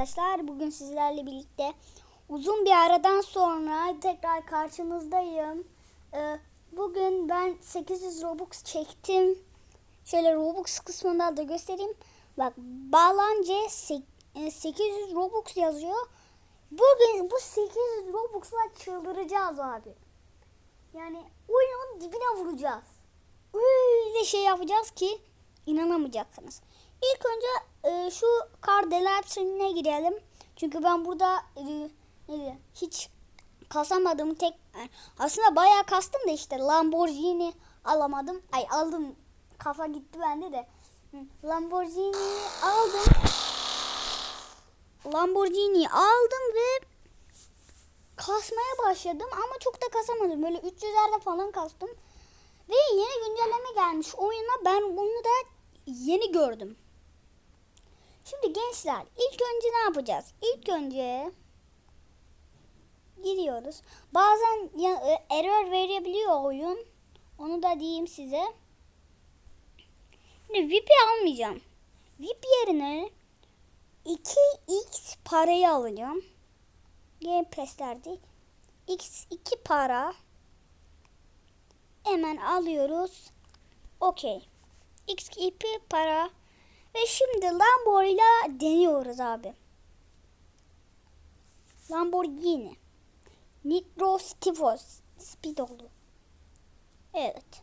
Arkadaşlar bugün sizlerle birlikte uzun bir aradan sonra tekrar karşınızdayım. Ee, bugün ben 800 Robux çektim. Şöyle Robux kısmında da göstereyim. Bak bağlanca sek- e, 800 Robux yazıyor. Bugün bu 800 Robux'la çıldıracağız abi. Yani oyunun dibine vuracağız. Öyle şey yapacağız ki inanamayacaksınız. İlk önce e, şu kardeler trenine girelim. Çünkü ben burada e, ne hiç kasamadım tek e, aslında bayağı kastım da işte Lamborghini alamadım. Ay aldım. Kafa gitti bende de. Lamborghini aldım. Lamborghini aldım ve kasmaya başladım ama çok da kasamadım. Böyle 300'lerde falan kastım. Ve yeni güncelleme gelmiş oyuna. Ben bunu da yeni gördüm. Şimdi gençler ilk önce ne yapacağız? İlk önce giriyoruz. Bazen e, error verebiliyor oyun. Onu da diyeyim size. Şimdi VIP'i almayacağım. VIP yerine 2x parayı alacağım. Game Pass'lerde x2 para hemen alıyoruz. Okey. x2 para ve şimdi Lamborghini deniyoruz abi. Lamborghini. Nitro Stifos. Speed oldu. Evet.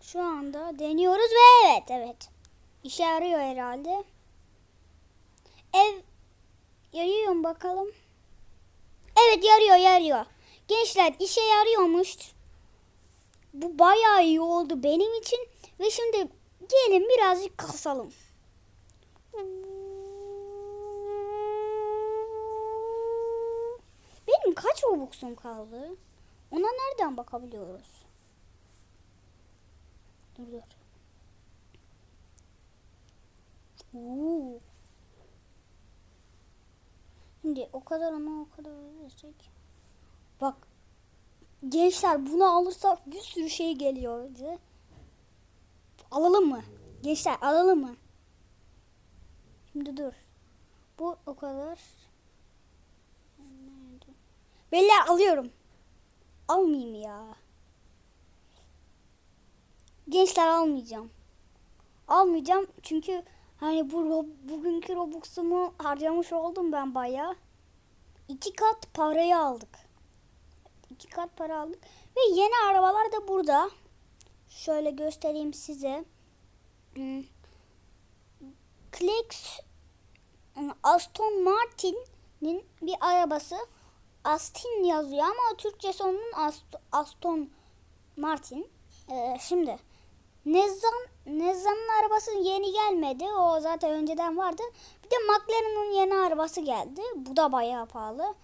Şu anda deniyoruz ve evet evet. İşe yarıyor herhalde. Ev yarıyor mu bakalım. Evet yarıyor yarıyor. Gençler işe yarıyormuş. Bu bayağı iyi oldu benim için. Ve şimdi gelin birazcık kasalım. Benim kaç Robux'um kaldı? Ona nereden bakabiliyoruz? Dur dur. Oo. Şimdi o kadar ama o kadar ödersek. Bak. Gençler bunu alırsak bir sürü şey geliyor bize. Alalım mı? Gençler alalım mı? Şimdi dur. Bu o kadar. Beyler alıyorum. Almayayım ya. Gençler almayacağım. Almayacağım çünkü hani bu bugünkü Robux'umu harcamış oldum ben bayağı. İki kat parayı aldık. İki kat para aldık. Ve yeni arabalar da burada. Şöyle göstereyim size. Hmm. Clex Aston Martin'in bir arabası. Aston yazıyor ama Türkçesi onun Ast- Aston Martin. Ee, şimdi Nezzan Nezzan'ın arabası yeni gelmedi. O zaten önceden vardı. Bir de McLaren'ın yeni arabası geldi. Bu da bayağı pahalı.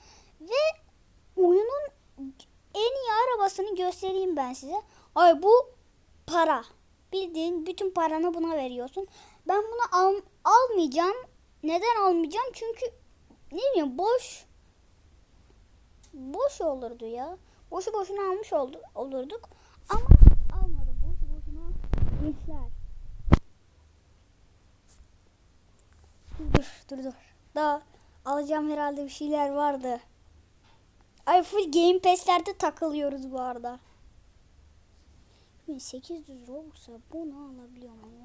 Ve oyunun en iyi arabasını göstereyim ben size. Ay bu para. Bildiğin bütün paranı buna veriyorsun. Ben bunu al, almayacağım. Neden almayacağım? Çünkü ne bileyim boş boş olurdu ya. Boşu boşuna almış oldu, olurduk. Ama almadım. Boşu boşuna gençler. Dur dur dur. Daha alacağım herhalde bir şeyler vardı. Ay full Game Pass'lerde takılıyoruz bu arada. 800 Robux'a bunu alabiliyor muyuz?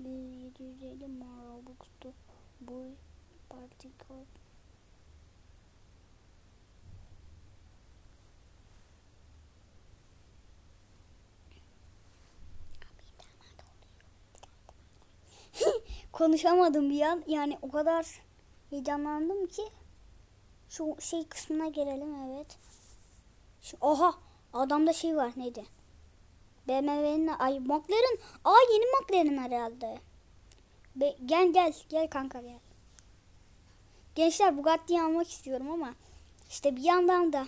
750 mi Robux'tu? Bu partikül. Konuşamadım bir an. Yani o kadar heyecanlandım ki. Şu şey kısmına gelelim evet. Şu, oha adamda şey var neydi? BMW'nin ay McLaren. Aa yeni McLaren herhalde. Be, gel gel gel kanka gel. Gençler Bugatti'yi almak istiyorum ama işte bir yandan da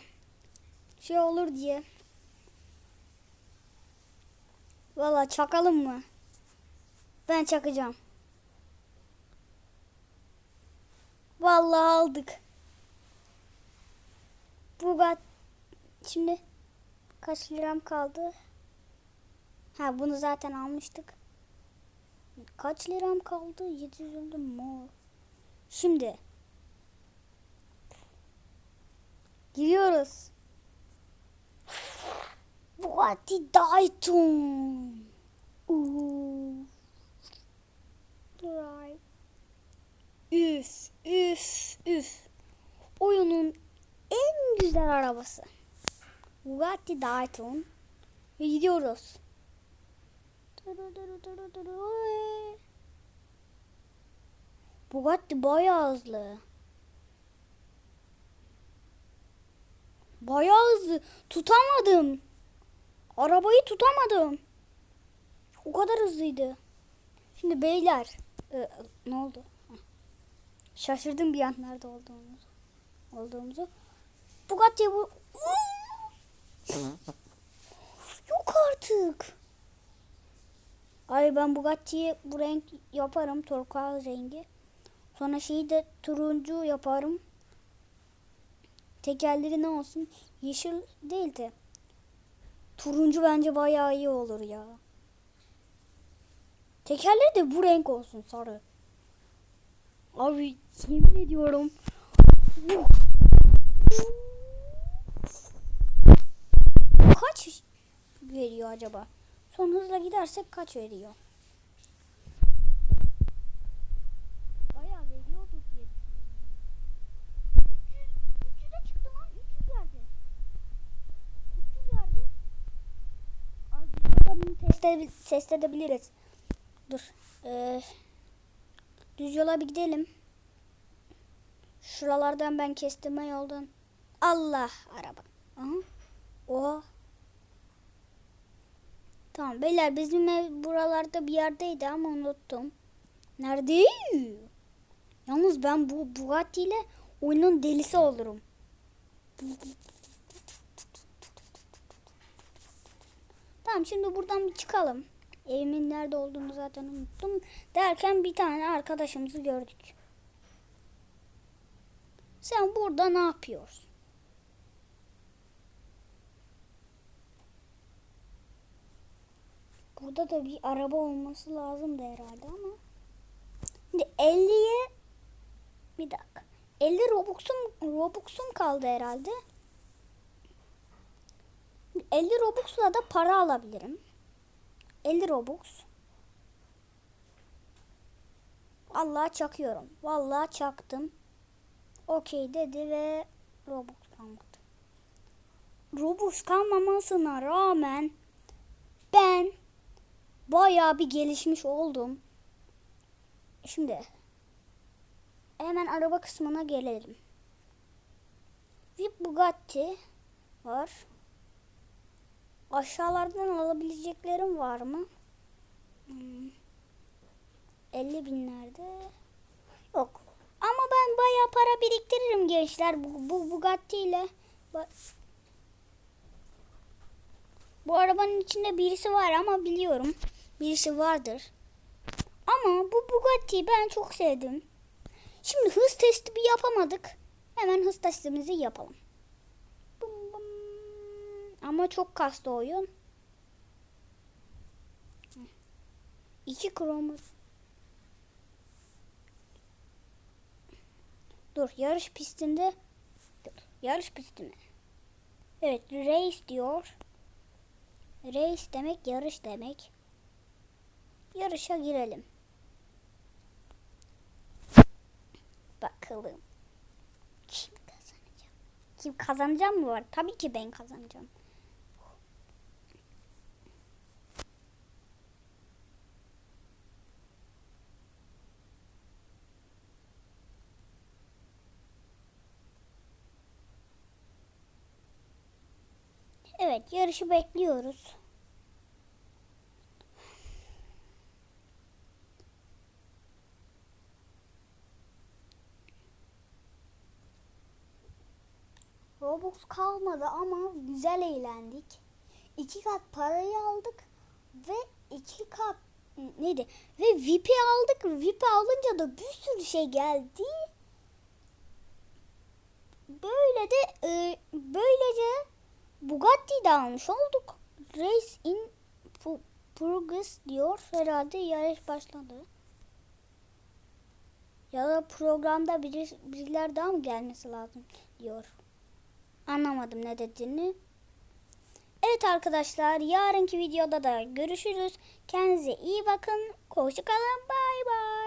şey olur diye. Valla çakalım mı? Ben çakacağım. Vallahi aldık. Bugatti şimdi kaç liram kaldı? Ha bunu zaten almıştık. Kaç liram kaldı? 750 mor. Şimdi. Giriyoruz. Dayton. Uuu. Drive. Üf, üf, üf. Oyunun en güzel arabası. Bugatti Dayton. Ve gidiyoruz. Bugatti bayağı hızlı. Bayağı hızlı. Tutamadım. Arabayı tutamadım. O kadar hızlıydı. Şimdi beyler. e, ne oldu? Şaşırdım bir an nerede olduğumuzu. Olduğumuzu. Bugatti bu. Yok artık. Ay ben Bugatti'yi bu renk yaparım. Turkuaz rengi. Sonra şeyi de turuncu yaparım. Tekerleri ne olsun? Yeşil değil de. Turuncu bence bayağı iyi olur ya. Tekerleri de bu renk olsun sarı. Abi yemin ediyorum. Kaç veriyor acaba? Son hızla gidersek kaç veriyor? Bayağı veriyordu diye düşünüyorum. 300, 300'e çıktı lan. 300 verdi. 300 verdi. Burada bunu test, ede- test edebiliriz. Dur. Ee, düz yola bir gidelim. Şuralardan ben kestirme yoldan. Allah araba. Aha. Oha. Tamam beyler bizim ev buralarda bir yerdeydi ama unuttum. Nerede? Yalnız ben bu Bugatti ile oyunun delisi olurum. Tamam şimdi buradan bir çıkalım. Evimin nerede olduğunu zaten unuttum. Derken bir tane arkadaşımızı gördük. Sen burada ne yapıyorsun? Burada da bir araba olması lazım da herhalde ama. Şimdi 50'ye bir dakika. 50 Robux'um Robux'um kaldı herhalde. 50 Robux'la da para alabilirim. 50 Robux. Vallahi çakıyorum. Vallahi çaktım. Okey dedi ve Robux kalmadı. Robux kalmamasına rağmen ben bayağı bir gelişmiş oldum. Şimdi hemen araba kısmına gelelim. Bir Bugatti var. Aşağılardan alabileceklerim var mı? Hmm. 50 binlerde. Yok. Ama ben bayağı para biriktiririm gençler bu, bu Bugatti ile. Bu arabanın içinde birisi var ama biliyorum. Birisi vardır. Ama bu Bugatti'yi ben çok sevdim. Şimdi hız testi bir yapamadık. Hemen hız testimizi yapalım. Ama çok kastı oyun. İki kromu. Dur yarış pistinde. Dur, yarış pisti mi? Evet race diyor. Race demek yarış demek. Yarışa girelim. Bakalım. Kim kazanacak? Kim kazanacağım mı var? Tabii ki ben kazanacağım. Evet yarışı bekliyoruz. Robux kalmadı ama güzel eğlendik. İki kat parayı aldık ve iki kat neydi? Ve VIP'i aldık. VIP'i alınca da bir sürü şey geldi. Böyle de e, böylece Bugatti'yi de almış olduk. Race in progress diyor. Herhalde yarış başladı. Ya da programda biri, biriler daha mı gelmesi lazım diyor. Anlamadım ne dediğini. Evet arkadaşlar yarınki videoda da görüşürüz. Kendinize iyi bakın. Hoşçakalın. Bay bay.